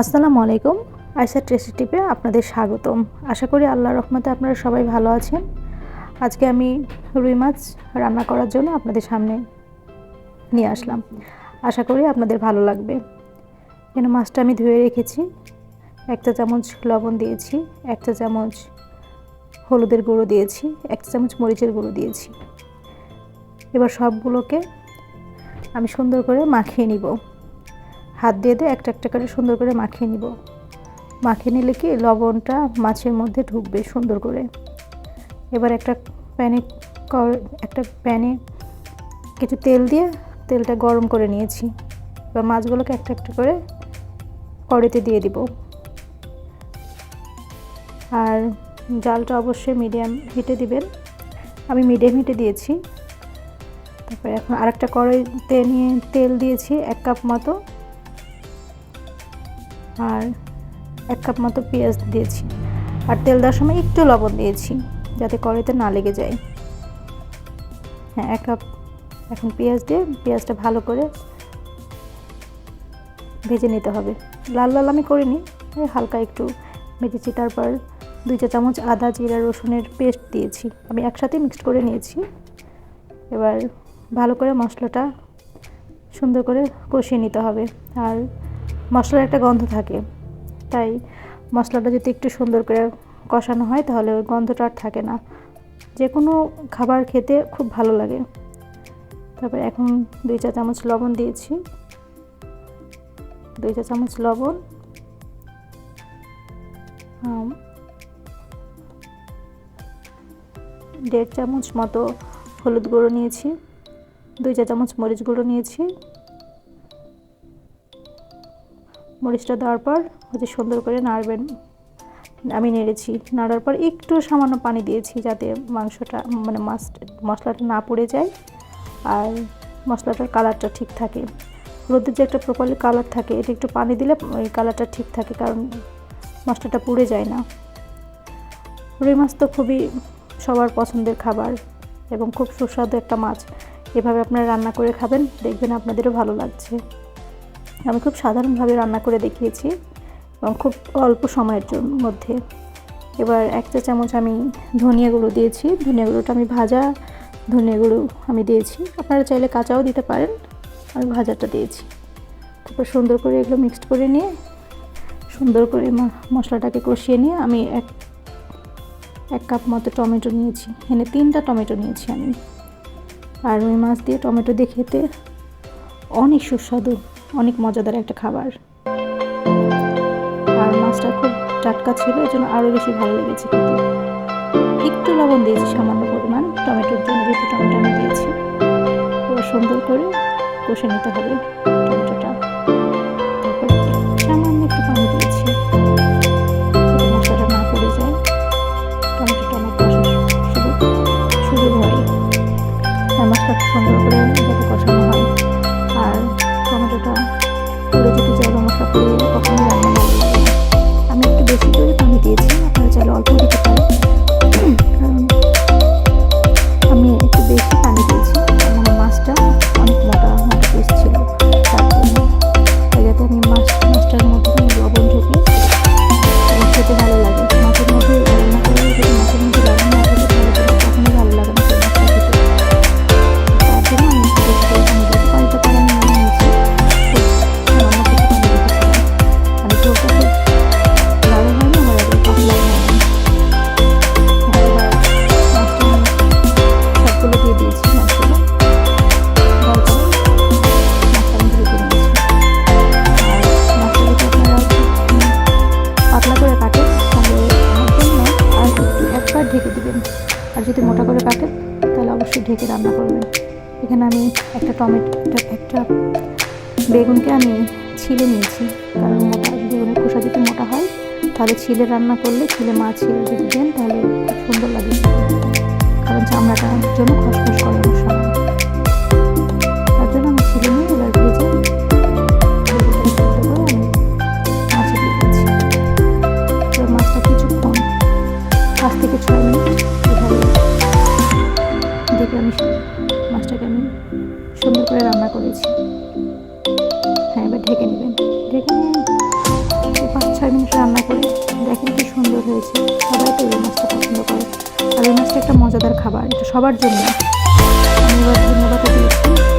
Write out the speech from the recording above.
আসসালামু আলাইকুম আইসা ট্রেসি টিপে আপনাদের স্বাগতম। আশা করি আল্লাহ রহমতে আপনারা সবাই ভালো আছেন। আজকে আমি রুই মাছ রান্না করার জন্য আপনাদের সামনে নিয়ে আসলাম। আশা করি আপনাদের ভালো লাগবে। এখানে মাছটা আমি ধুয়ে রেখেছি, একটা চামচ লবণ দিয়েছি, একটা চামচ হলুদের গুঁড়ো দিয়েছি, একটা চামচ মরিচের গুঁড়ো দিয়েছি। এবার সবগুলোকে আমি সুন্দর করে মাখিয়ে নিব। হাত দিয়ে দিয়ে একটা একটা করে সুন্দর করে মাখিয়ে নিব। মাখিয়ে নিলে কি লবণটা মাছের মধ্যে ঢুকবে সুন্দর করে। এবার একটা প্যানে একটা প্যানে কিছু তেল দিয়ে তেলটা গরম করে নিয়েছি। এবার মাছগুলোকে একটা একটা করে কড়াইতে দিয়ে দিব। আর জালটা অবশ্যই মিডিয়াম হিটে দিবেন। আমি মিডিয়াম হিটে দিয়েছি। তারপরে এখন আরেকটা কড়াইতে নিয়ে তেল দিয়েছি এক কাপ মতো। আর এক কাপ মতো পেঁয়াজ দিয়েছি। আর তেল দেওয়ার সময় একটু লবণ দিয়েছি, যাতে কড়াইতে না লেগে যায়। হ্যাঁ এক কাপ এখন পেঁয়াজ দিয়ে পেঁয়াজটা ভালো করে ভেজে নিতে হবে। লাল লাল আমি করিনি হালকা একটু ভেজেছি। তারপর দুই চা চামচ আদা, জিরা, রসুনের পেস্ট দিয়েছি। আমি একসাথে মিক্সড করে নিয়েছি। এবার ভালো করে মশলাটা সুন্দর করে কষিয়ে নিতে হবে। আর মশলার একটা গন্ধ থাকে। তাই মশলাটা যদি একটু সুন্দর করে কষানো হয়, তাহলে ওই গন্ধটা আর থাকে না। যে কোনো খাবার খেতে খুব ভালো লাগে। তারপরে এখন দুই চা চামচ লবণ দিয়েছি। দুই চা চামচ লবণ। দেড় চামচ মতো হলুদ গুঁড়ো নিয়েছি। দুই চা চামচ মরিচ গুঁড়ো নিয়েছি। মরিচটা দেওয়ার পর হচ্ছে সুন্দর করে নাড়বেন। আমি নেড়েছি, নাড়ার পর একটু সামান্য পানি দিয়েছি যাতে মাংসটা মানে মাছ মশলাটা না পুড়ে যায় আর মশলাটার কালারটা ঠিক থাকে। হলুদের যে একটা প্রপারলি কালার থাকে, এটা একটু পানি দিলে ওই কালারটা ঠিক থাকে কারণ মশলাটা পুড়ে যায় না। রুই মাছ তো খুবই সবার পছন্দের খাবার এবং খুব সুস্বাদু একটা মাছ। এভাবে আপনারা রান্না করে খাবেন, দেখবেন আপনাদেরও ভালো লাগছে। আমি খুব সাধারণভাবে রান্না করে দেখিয়েছি এবং খুব অল্প সময়ের মধ্যে। এবার এক চা চামচ আমি ধনিয়া গুঁড়ো দিয়েছি। ধনিয়া গুঁড়োটা আমি ভাজা ধনিয়া গুঁড়ো আমি দিয়েছি। আপনারা চাইলে কাঁচাও দিতে পারেন। আমি ভাজাটা দিয়েছি। তারপর সুন্দর করে এগুলো মিক্সড করে নিয়ে, সুন্দর করে মশলাটাকে কষিয়ে নিয়ে আমি এক এক কাপ মতো টমেটো নিয়েছি। এখানে তিনটা টমেটো নিয়েছি আমি। আর ওই মাছ দিয়ে টমেটো দিয়ে খেতে অনেক সুস্বাদু। অনেক মজাদার একটা খাবার। আর মাছটা খুব টাটকা ছিল এই জন্য আরও বেশি ভালো লেগেছে কিন্তু একটু লবণ দিয়েছি, সামান্য পরিমাণ। টমেটোর জন্য যেহেতু টমেটো আমি দিয়েছি। সুন্দর করে কষে নিতে হবে টমেটোটা। যদি মোটা করে কাটে, তাহলে অবশ্যই ঢেকে রান্না করবেন। এখানে আমি একটা টমেটো, একটা বেগুনকে আমি ছিলে নিয়েছি। কারণ মোটা বেগুনের খোসা যদি মোটা হয়, তাহলে ছিলে রান্না করলে ছিলে মাছ ছিলে যদি দেন, তাহলে খুব সুন্দর লাগে। করে রান্না করেছি। হ্যাঁ এবার ঢেকে নেবেন। ঢেকে নিয়ে পাঁচ, ছয় মিনিট রান্না করে দেখেন কি সুন্দর হয়েছে। সবাই তো এই মাছটা পছন্দ করে। আর এই মাছটা একটা মজাদার খাবার, এটা সবার জন্য। আমি এবার ধন্যবাদ দিয়েছি।